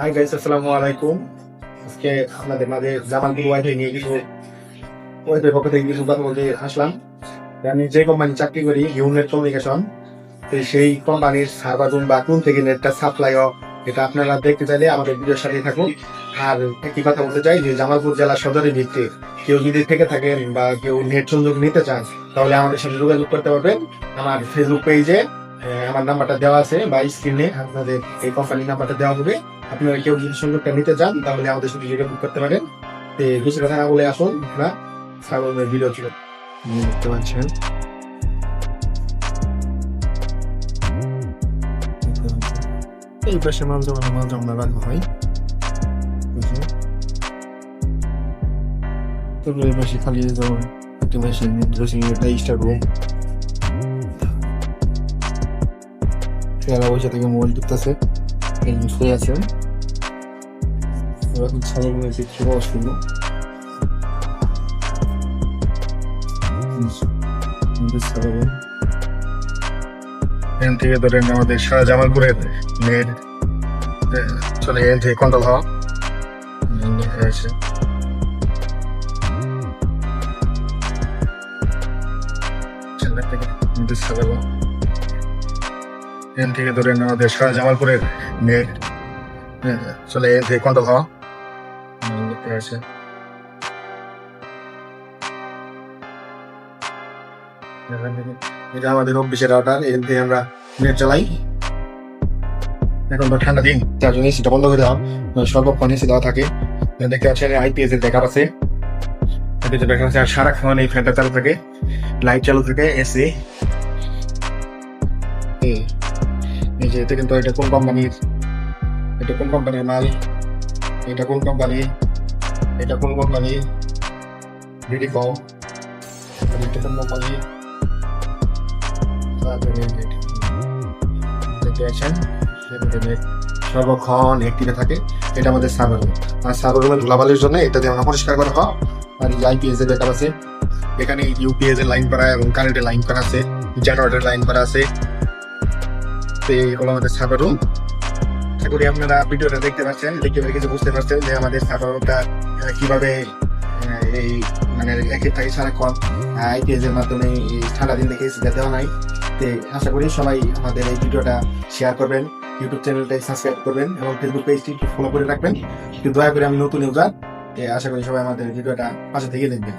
Hi guys আসসালামু আলাইকুম আজকে আপনাদের মাঝে জামালপুর ওয়াইফাই নিয়ে কিছু ওয়াইফাই পক্ষ থেকে কিছু কথা বলতে আসলাম। আমি যে কোম্পানি চাকরি করি ইউনেট কমিউনিকেশন সেই কোম্পানির সার্ভার রুম বা কোন থেকে নেটটা সাপ্লাই এটা আপনারা দেখতে চাইলে আমাদের ভিডিওর সাথে থাকুন। আর একটি কথা বলতে চাই যে জামালপুর জেলা সদরের ভিত্তি কেউ যদি থেকে থাকেন বা কেউ নেট সংযোগ নিতে চান, তাহলে আমাদের সাথে যোগাযোগ করতে পারবেন। আমার ফেসবুক পেজে আমার নাম্বারটা দেওয়া আছে বা স্ক্রিনে আপনাদের এই কোম্পানির নাম্বারটা দেওয়া হবে। আপনারা কেউ যদি সংযোগটা নিতে চান, তাহলে আমাদের সাথে যোগাযোগ করতে পারেন। বেশি কথা না বলে আসুন, আমরা সাগরের ভিডিও ছিল দেখতে পাচ্ছেন। এই পাশে মাল জমা মাল জমা রাখা হয়? তারপরে এই পাশে খালি যেমন একটা মেশিন ড্রেসিং একটা স্টার রুম খেলা বসে থেকে মোবাইল টিপতেছে একজন শুয়ে আছেন এখন ছাগল রয়েছে কি অসুবিধা এখান থেকে ধরেন আমাদের সারা জামালপুরের নেট চলে এখান থেকে কন্ট্রোল হওয়া। আছে এখান থেকে ধরেন আমাদের সারা জামালপুরের নেট। চলে এখান থেকে কন্ট্রোল হওয়া। আছে। এটা আমাদের অফিসের থেকে আমরা নেট চালাই। এখন তো ঠান্ডা দিন, তার জন্য সেটা বন্ধ করে দেওয়া সর্বক্ষণ এসে দেওয়া থাকে। দেখতে পাচ্ছেন আইপিএস এর দেখা আছে। এটিতে দেখা যাচ্ছে আর সারাক্ষণ এই ফ্যানটা চালু থাকে। লাইট চালু থাকে এসি এই যে এটা কিন্তু এটা কোন কোম্পানির? এটা কোন কোম্পানির মাল? এটা কোন কোম্পানি? এটা কোন কোম্পানি? ভিডি কম এটা কোন কোম্পানি? সর্বক্ষণ অ্যাক্টিভে থাকে। এটা আমাদের সার্ভার রুম আর সার্ভার রুমের ধুলাবালির জন্য এটা দিয়ে আমরা পরিষ্কার করা হয়। আর এই আইপিএস এর ব্যাকআপ আছে। এখানে ইউপিএস এর লাইন করা এবং কারেন্টের লাইন করা আছে। জেনারেটর লাইন করা আছে। আমাদের রুম আশা করি আপনারা ভিডিওটা দেখতে পাচ্ছেন কিছু বুঝতে পারছেন যে আমাদের রুমটা এই মানে একের এর মাধ্যমে দিন দেখে দেওয়া নাই। তো আশা করি সবাই আমাদের এই ভিডিওটা শেয়ার করবেন ইউটিউব চ্যানেলটাই সাবস্ক্রাইব করবেন এবং ফেসবুক পেজটি ফলো করে রাখবেন। দয়া করে আমি নতুন ইউজার আশা করি সবাই আমাদের ভিডিওটা পাশে থেকে দেখবেন।